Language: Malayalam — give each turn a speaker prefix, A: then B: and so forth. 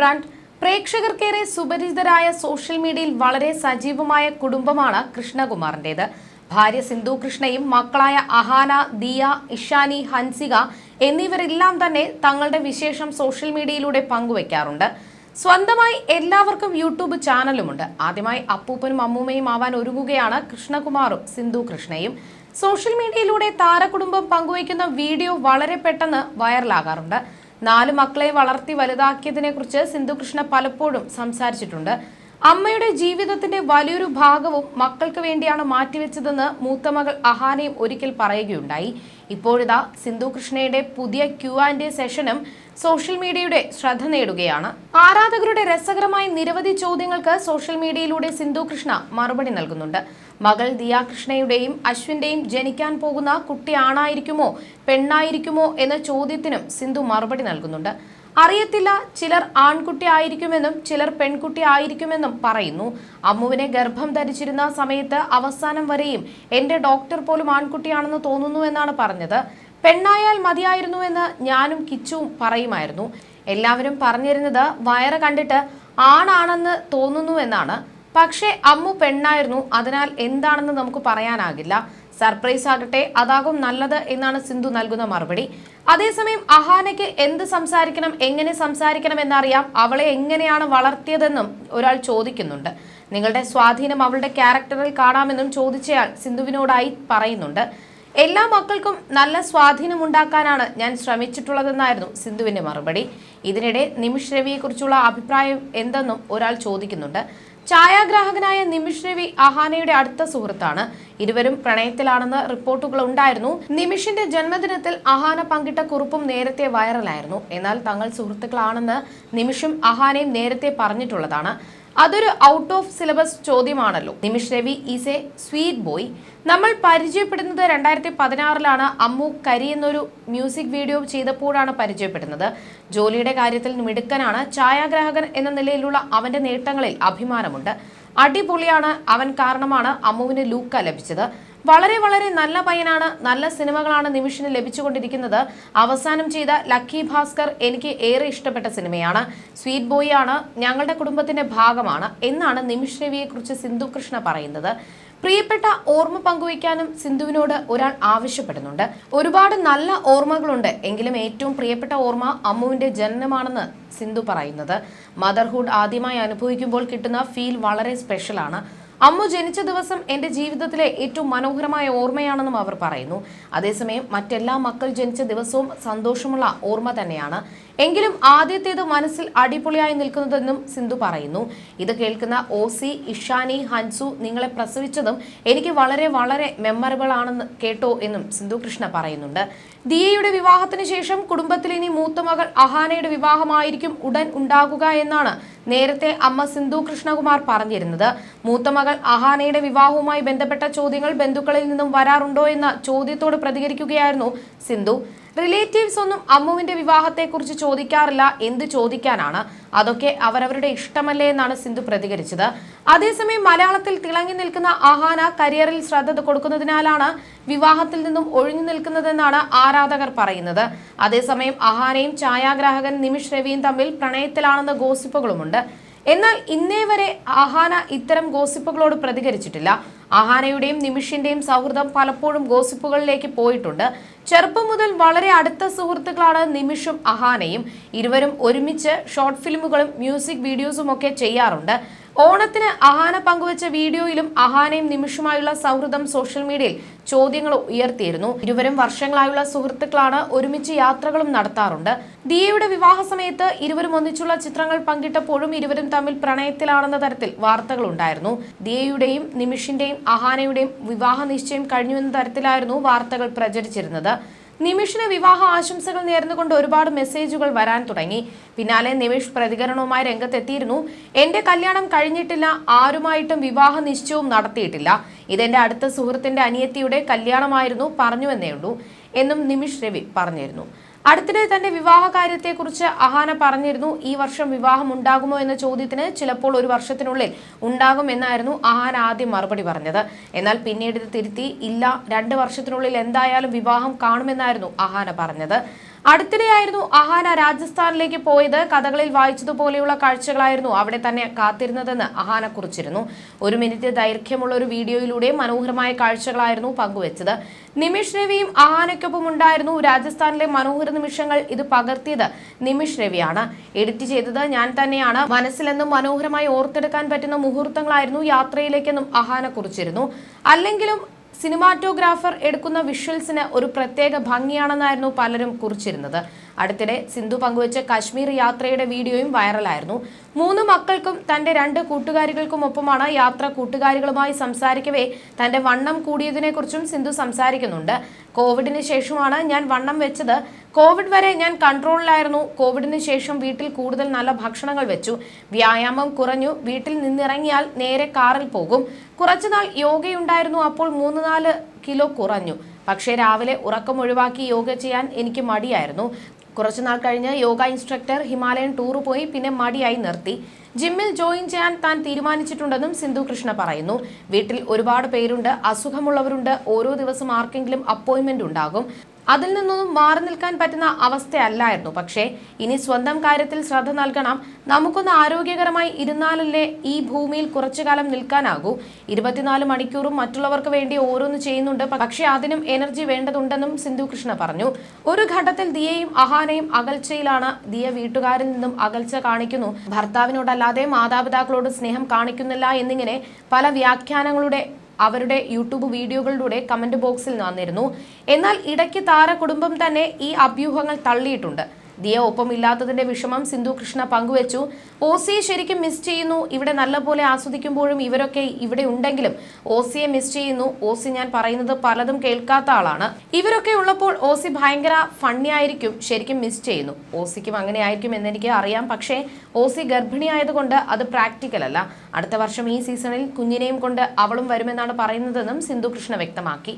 A: ബ്രാൻഡ് പ്രേക്ഷകർക്കേറെ സുപരിചിതരായ സോഷ്യൽ മീഡിയയിൽ വളരെ സജീവമായ കുടുംബമാണ് കൃഷ്ണകുമാറിന്റേത്. ഭാര്യ സിന്ധു കൃഷ്ണയും മക്കളായ അഹാന ദിയ ഇഷാനി ഹൻസിക എന്നിവരെല്ലാം തന്നെ തങ്ങളുടെ വിശേഷം സോഷ്യൽ മീഡിയയിലൂടെ പങ്കുവയ്ക്കാറുണ്ട് സ്വന്തമായി എല്ലാവർക്കും യൂട്യൂബ് ചാനലുമുണ്ട്. ആദ്യമായി അപ്പൂപ്പനും അമ്മൂമ്മയും ആവാൻ ഒരുങ്ങുകയാണ് കൃഷ്ണകുമാറും സിന്ധു കൃഷ്ണയും. സോഷ്യൽ മീഡിയയിലൂടെ താരകുടുംബം പങ്കുവയ്ക്കുന്ന വീഡിയോ വളരെ പെട്ടെന്ന് വൈറലാകാറുണ്ട്. നാല് മക്കളെ വളർത്തി വലുതാക്കിയതിനെ കുറിച്ച് സിന്ധുകൃഷ്ണ പലപ്പോഴും സംസാരിച്ചിട്ടുണ്ട്. അമ്മയുടെ ജീവിതത്തിന്റെ വലിയൊരു ഭാഗവും മക്കൾക്ക് വേണ്ടിയാണ് മാറ്റിവെച്ചതെന്ന് മൂത്ത മകൾ അഹാനയും ഒരിക്കൽ പറയുകയുണ്ടായി. ഇപ്പോഴിതാ സിന്ധു കൃഷ്ണയുടെ പുതിയ ക്യു ആൻഡ് എ സെഷനും സോഷ്യൽ മീഡിയയുടെ ശ്രദ്ധ നേടുകയാണ്. ആരാധകരുടെ രസകരമായ നിരവധി ചോദ്യങ്ങൾക്ക് സോഷ്യൽ മീഡിയയിലൂടെ സിന്ധു കൃഷ്ണ മറുപടി നൽകുന്നുണ്ട്. മകൾ ദിയാകൃഷ്ണയുടെയും അശ്വിന്റെയും ജനിക്കാൻ പോകുന്ന കുട്ടി ആണായിരിക്കുമോ പെണ്ണായിരിക്കുമോ എന്ന ചോദ്യത്തിനും സിന്ധു മറുപടി നൽകുന്നുണ്ട്. അറിയത്തില്ല ചിലർ ആൺകുട്ടി ആയിരിക്കുമെന്നും ചിലർ പെൺകുട്ടി ആയിരിക്കുമെന്നും പറയുന്നു. അമ്മുവിനെ ഗർഭം ധരിച്ചിരുന്ന സമയത്ത് അവസാനം വരെയും എന്റെ ഡോക്ടർ പോലും ആൺകുട്ടിയാണെന്ന് തോന്നുന്നു എന്നാണ് പറഞ്ഞത്. പെണ്ണായാൽ മതിയായിരുന്നുവെന്ന് ഞാനും കിച്ചുവും പറയുമായിരുന്നു. എല്ലാവരും പറഞ്ഞിരുന്നത് വയറ് കണ്ടിട്ട് ആണാണെന്ന് തോന്നുന്നു എന്നാണ്. പക്ഷേ അമ്മു പെണ്ണായിരുന്നു. അതിനാൽ എന്താണെന്ന് നമുക്ക് പറയാനാകില്ല. സർപ്രൈസ് ആകട്ടെ അതാകും നല്ലത് എന്നാണ് സിന്ധു നൽകുന്ന മറുപടി. അതേസമയം അഹാനയ്ക്ക് എന്ത് സംസാരിക്കണം എങ്ങനെ സംസാരിക്കണം എന്നറിയാം. അവളെ എങ്ങനെയാണ് വളർത്തിയതെന്നും ഒരാൾ ചോദിക്കുന്നുണ്ട്. നിങ്ങളുടെ സ്വാധീനം അവളുടെ ക്യാരക്ടറിൽ കാണാമെന്നും ചോദിച്ചയാൾ സിന്ധുവിനോടായി പറയുന്നുണ്ട്. എല്ലാ മക്കൾക്കും നല്ല സ്വാധീനം ഉണ്ടാക്കാനാണ് ഞാൻ ശ്രമിച്ചിട്ടുള്ളതെന്നായിരുന്നു സിന്ധുവിന്റെ മറുപടി. ഇതിനിടെ നിമിഷ് രവിയെക്കുറിച്ചുള്ള അഭിപ്രായം എന്തെന്നും ഒരാൾ ചോദിക്കുന്നുണ്ട്. ഛായാഗ്രാഹകനായ നിമിഷ് രവി അഹാനയുടെ അടുത്ത സുഹൃത്താണ്. ഇരുവരും പ്രണയത്തിലാണെന്ന് റിപ്പോർട്ടുകൾ ഉണ്ടായിരുന്നു. നിമിഷിന്റെ ജന്മദിനത്തിൽ അഹാന പങ്കിട്ട കുറിപ്പും നേരത്തെ വൈറലായിരുന്നു. എന്നാൽ തങ്ങൾ സുഹൃത്തുക്കളാണെന്ന് നിമിഷും അഹാനയും നേരത്തെ പറഞ്ഞിട്ടുള്ളതാണ്. അതൊരു out of syllabus ചോദ്യമാണല്ലോ. Nimish Ravi is a sweet boy നമ്മൾ പരിചയപ്പെടുന്നത് രണ്ടായിരത്തി പതിനാറിലാണ് അമ്മു കരി എന്നൊരു മ്യൂസിക് വീഡിയോ ചെയ്തപ്പോഴാണ് പരിചയപ്പെടുന്നത്. ജോലിയുടെ കാര്യത്തിൽ മിടുക്കനാണ്. ഛായാഗ്രാഹകൻ എന്ന നിലയിലുള്ള അവന്റെ നേട്ടങ്ങളിൽ അഭിമാനമുണ്ട്. അടിപൊളിയാണ് അവൻ കാരണമാണ് അമ്മുവിന് ലൂക്ക ലഭിച്ചത്. വളരെ വളരെ നല്ല പയ്യനാണ് നല്ല സിനിമകളാണ് നിമിഷിന് ലഭിച്ചുകൊണ്ടിരിക്കുന്നത്. അവസാനം ചെയ്ത ലക്കി ഭാസ്കർ എനിക്ക് ഏറെ ഇഷ്ടപ്പെട്ട സിനിമയാണ്. സ്വീറ്റ് ബോയ് ആണ് ഞങ്ങളുടെ കുടുംബത്തിന്റെ ഭാഗമാണ് എന്നാണ് നിമിഷ് രവിയെക്കുറിച്ച് സിന്ധു കൃഷ്ണ പറയുന്നത്. പ്രിയപ്പെട്ട ഓർമ്മ പങ്കുവയ്ക്കാനും സിന്ധുവിനോട് ഒരാൾ ആവശ്യപ്പെടുന്നുണ്ട്. ഒരുപാട് നല്ല ഓർമ്മകളുണ്ട്. എങ്കിലും ഏറ്റവും പ്രിയപ്പെട്ട ഓർമ്മ അമ്മുവിന്റെ ജനനമാണെന്ന് സിന്ധു പറയുന്നത്. മദർഹുഡ് ആദ്യമായി അനുഭവിക്കുമ്പോൾ കിട്ടുന്ന ഫീൽ വളരെ സ്പെഷ്യലാണ് അമ്മു ജനിച്ച ദിവസം എന്റെ ജീവിതത്തിലെ ഏറ്റവും മനോഹരമായ ഓർമ്മയാണെന്നും അവർ പറയുന്നു. അതേസമയം മറ്റെല്ലാ മക്കൾ ജനിച്ച ദിവസവും സന്തോഷമുള്ള ഓർമ്മ തന്നെയാണ്. എങ്കിലും ആദ്യത്തേത് മനസ്സിൽ അടിപൊളിയായി നിൽക്കുന്നതെന്നും സിന്ധു പറയുന്നു. ഇത് കേൾക്കുന്ന ഓസി ഇഷാനി ഹൻസു നിങ്ങളെ പ്രസവിച്ചതും എനിക്ക് വളരെ വളരെ മെമ്മറബിൾ ആണെന്ന് കേട്ടോ എന്നും സിന്ധു കൃഷ്ണ പറയുന്നുണ്ട്. ദിയയുടെ വിവാഹത്തിന് ശേഷം കുടുംബത്തിൽ ഇനി മൂത്ത മകൾ അഹാനയുടെ വിവാഹമായിരിക്കും ഉടൻ ഉണ്ടാകുക എന്നാണ് നേരത്തെ അമ്മ സിന്ധു കൃഷ്ണകുമാർ പറഞ്ഞിരുന്നത് മൂത്ത മകൾ അഹാനയുടെ വിവാഹവുമായി ബന്ധപ്പെട്ട ചോദ്യങ്ങൾ ബന്ധുക്കളിൽ നിന്നും വരാറുണ്ടോ? എന്ന ചോദ്യത്തോട് പ്രതികരിക്കുകയായിരുന്നു സിന്ധു. റിലേറ്റീവ്സ് ഒന്നും അമ്മുവിന്റെ വിവാഹത്തെക്കുറിച്ച് ചോദിക്കാറില്ല. എന്ത് ചോദിക്കാനാണ്? അതൊക്കെ അവരവരുടെ ഇഷ്ടമല്ലേ എന്നാണ് സിന്ധു പ്രതികരിച്ചത്. അതേസമയം മലയാളത്തിൽ തിളങ്ങി നിൽക്കുന്ന അഹാന കരിയറിൽ ശ്രദ്ധ കൊടുക്കുന്നതിനാലാണ് വിവാഹത്തിൽ നിന്നും ഒഴിഞ്ഞു നിൽക്കുന്നതെന്നാണ് ആരാധകർ പറയുന്നത്. അതേസമയം അഹാനയും ഛായാഗ്രാഹകൻ നിമിഷ് രവിയും തമ്മിൽ പ്രണയത്തിലാണെന്ന ഗോസിപ്പുകളുമുണ്ട്. എന്നാൽ ഇന്നേ വരെ അഹാന ഇത്തരം ഗോസിപ്പുകളോട് പ്രതികരിച്ചിട്ടില്ല. അഹാനയുടെയും നിമിഷിന്റെയും സൗഹൃദം പലപ്പോഴും ഗോസിപ്പുകളിലേക്ക് പോയിട്ടുണ്ട്. ചെറുപ്പം മുതൽ വളരെ അടുത്ത സുഹൃത്തുക്കളാണ് നിമിഷും അഹാനയും. ഇരുവരും ഒരുമിച്ച് ഷോർട്ട് ഫിലിമുകളും മ്യൂസിക് വീഡിയോസും ഒക്കെ ചെയ്യാറുണ്ട്. ഓണത്തിന് അഹാന പങ്കുവച്ച വീഡിയോയിലും അഹാനയും നിമിഷമായുള്ള സൗഹൃദം സോഷ്യൽ മീഡിയയിൽ ചോദ്യങ്ങൾ ഉയർത്തിയിരുന്നു. ഇരുവരും വർഷങ്ങളായുള്ള സുഹൃത്തുക്കളാണ് ഒരുമിച്ച് യാത്രകളും നടത്താറുണ്ട്. ദിയയുടെ വിവാഹ സമയത്ത് ഇരുവരും ഒന്നിച്ചുള്ള ചിത്രങ്ങൾ പങ്കിട്ടപ്പോഴും ഇരുവരും തമ്മിൽ പ്രണയത്തിലാണെന്ന തരത്തിൽ വാർത്തകൾ ഉണ്ടായിരുന്നു. ദിയയുടെയും നിമിഷിന്റെയും അഹാനയുടെയും വിവാഹ നിശ്ചയം കഴിഞ്ഞുവെന്ന തരത്തിലായിരുന്നു വാർത്തകൾ പ്രചരിച്ചിരുന്നത്. നിമിഷിന് വിവാഹ ആശംസകൾ നേർന്നുകൊണ്ട് ഒരുപാട് മെസ്സേജുകൾ വരാൻ തുടങ്ങി. പിന്നാലെ നിമിഷ് പ്രതികരണവുമായി രംഗത്തെത്തിയിരുന്നു. എന്റെ കല്യാണം കഴിഞ്ഞിട്ടില്ല. ആരുമായിട്ടും വിവാഹ നിശ്ചയവും നടത്തിയിട്ടില്ല. ഇതെന്റെ അടുത്ത സുഹൃത്തിന്റെ അനിയത്തിയുടെ കല്യാണമായിരുന്നു. പറഞ്ഞുവെന്നേ ഉള്ളൂ എന്നും നിമിഷ് രവി പറഞ്ഞിരുന്നു. അടുത്തിടെ തന്റെ വിവാഹ കാര്യത്തെക്കുറിച്ച് അഹാന പറഞ്ഞിരുന്നു. ഈ വർഷം വിവാഹം ഉണ്ടാകുമോ എന്ന ചോദ്യത്തിന് ചിലപ്പോൾ ഒരു വർഷത്തിനുള്ളിൽ ഉണ്ടാകും എന്നായിരുന്നു അഹാന ആദ്യം മറുപടി പറഞ്ഞത്. എന്നാൽ പിന്നീട് ഇത് തിരുത്തി ഇല്ല രണ്ട് വർഷത്തിനുള്ളിൽ എന്തായാലും വിവാഹം കാണുമെന്നായിരുന്നു അഹാന പറഞ്ഞത്. അടുത്തിടെയായിരുന്നു അഹാന രാജസ്ഥാനിലേക്ക് പോയത്. കഥകളിൽ വായിച്ചതുപോലെയുള്ള കാഴ്ചകളായിരുന്നു അവിടെ തന്നെ കാത്തിരുന്നതെന്ന് അഹാന കുറിച്ചിരുന്നു. ഒരു മിനിറ്റ് ദൈർഘ്യമുള്ള ഒരു വീഡിയോയിലൂടെ മനോഹരമായ കാഴ്ചകളായിരുന്നു പങ്കുവച്ചത്. നിമിഷ് രവിയും അഹാനയ്ക്കൊപ്പം ഉണ്ടായിരുന്നു. രാജസ്ഥാനിലെ മനോഹര നിമിഷങ്ങൾ ഇത് പകർത്തിയത് നിമിഷ് രവിയാണ്. എഡിറ്റ് ചെയ്തത് ഞാൻ തന്നെയാണ്. മനസ്സിലെന്നും മനോഹരമായി ഓർത്തെടുക്കാൻ പറ്റുന്ന മുഹൂർത്തങ്ങളായിരുന്നു യാത്രയിലേക്കെന്നും അഹാന കുറിച്ചിരുന്നു. അല്ലെങ്കിലും സിനിമാറ്റോഗ്രാഫർ എടുക്കുന്ന വിഷ്വൽസിന് ഒരു പ്രത്യേക ഭംഗിയാണെന്നായിരുന്നു പലരും കുറിച്ചിരുന്നത്. അടുത്തിടെ സിന്ധു പങ്കുവച്ച കശ്മീർ യാത്രയുടെ വീഡിയോയും വൈറലായിരുന്നു. മൂന്ന് മക്കൾക്കും തന്റെ രണ്ട് കൂട്ടുകാരികൾക്കുമൊപ്പമാണ് യാത്ര കൂട്ടുകാരികളുമായി സംസാരിക്കവേ തന്റെ വണ്ണം കൂടിയതിനെക്കുറിച്ചും സിന്ധു സംസാരിക്കുന്നുണ്ട്. കോവിഡിന് ശേഷമാണ് ഞാൻ വണ്ണം വെച്ചത്. കോവിഡ് വരെ ഞാൻ കൺട്രോളിലായിരുന്നു. കോവിഡിന് ശേഷം വീട്ടിൽ കൂടുതൽ നല്ല ഭക്ഷണങ്ങൾ വെച്ചു. വ്യായാമം കുറഞ്ഞു. വീട്ടിൽ നിന്നിറങ്ങിയാൽ നേരെ കാറിൽ പോകും. കുറച്ചുനാൾ യോഗയുണ്ടായിരുന്നു. അപ്പോൾ മൂന്ന് നാല് കിലോ കുറഞ്ഞു. പക്ഷേ രാവിലെ ഉറക്കം ഒഴിവാക്കി യോഗ ചെയ്യാൻ എനിക്ക് മടിയായിരുന്നു. കുറച്ചുനാൾ കഴിഞ്ഞ് യോഗ ഇൻസ്ട്രക്ടർ ഹിമാലയൻ ടൂർ പോയി പിന്നെ മടിയായി നിർത്തി. ജിമ്മിൽ ജോയിൻ ചെയ്യാൻ താൻ തീരുമാനിച്ചിട്ടുണ്ടെന്നും സിന്ധു കൃഷ്ണ പറയുന്നു. വീട്ടിൽ ഒരുപാട് പേരുണ്ട്. അസുഖമുള്ളവരുണ്ട്. ഓരോ ദിവസം ആർക്കെങ്കിലും അപ്പോയിന്റ്മെന്റ് ഉണ്ടാകും. അതിൽ നിന്നൊന്നും മാറി നിൽക്കാൻ പറ്റുന്ന അവസ്ഥയല്ലായിരുന്നു. പക്ഷേ ഇനി സ്വന്തം കാര്യത്തിൽ ശ്രദ്ധ നൽകണം. നമുക്കൊന്ന് ആരോഗ്യകരമായി ഇരുന്നാലല്ലേ ഈ ഭൂമിയിൽ കുറച്ചു കാലം നിൽക്കാനാകൂ. ഇരുപത്തിനാല് മണിക്കൂറും മറ്റുള്ളവർക്ക് വേണ്ടി ഓരോന്ന് ചെയ്യുന്നുണ്ട്. പക്ഷേ അതിനും എനർജി വേണ്ടതുണ്ടെന്നും സിന്ധു കൃഷ്ണ പറഞ്ഞു. ഒരു ഘട്ടത്തിൽ ദിയയും അഹാനയും അകൽച്ചയിലാണ്. ദിയ വീട്ടുകാരിൽ നിന്നും അകൽച്ച കാണിക്കുന്നു. ഭർത്താവിനോടല്ലാതെ മാതാപിതാക്കളോട് സ്നേഹം കാണിക്കുന്നില്ല എന്നിങ്ങനെ പല വ്യാഖ്യാനങ്ങളുടെ അവരുടെ യൂട്യൂബ് വീഡിയോകളിലൂടെ കമന്റ് ബോക്സിൽ വന്നിരുന്നു എന്നാൽ ഇടയ്ക്ക് താര കുടുംബം തന്നെ ഈ അഭ്യൂഹങ്ങൾ തള്ളിയിട്ടുണ്ട്. ദിയ ഒപ്പമില്ലാത്തതിന്റെ വിഷമം സിന്ധു കൃഷ്ണ പങ്കുവച്ചു. ഓസിയെ ശരിക്കും മിസ് ചെയ്യുന്നു. ഇവിടെ നല്ലപോലെ ആസ്വദിക്കുമ്പോഴും ഇവരൊക്കെ ഇവിടെ ഉണ്ടെങ്കിലും ഓസിയെ മിസ് ചെയ്യുന്നു. ഓസി ഞാൻ പറയുന്നത് പലതും കേൾക്കാത്ത ആളാണ്. ഇവരൊക്കെ ഉള്ളപ്പോൾ ഓസി ഭയങ്കര ഫണ്ണി ആയിരിക്കും. ശരിക്കും മിസ് ചെയ്യുന്നു. ഓസിക്കും അങ്ങനെ ആയിരിക്കും എന്നെനിക്ക് അറിയാം. പക്ഷേ ഓസി ഗർഭിണിയായതുകൊണ്ട് അത് പ്രാക്ടിക്കൽ അല്ല. അടുത്ത വർഷം ഈ സീസണിൽ കുഞ്ഞിനെയും കൊണ്ട് അവളും വരുമെന്നാണ് പറയുന്നതെന്നും സിന്ധു കൃഷ്ണ വ്യക്തമാക്കി.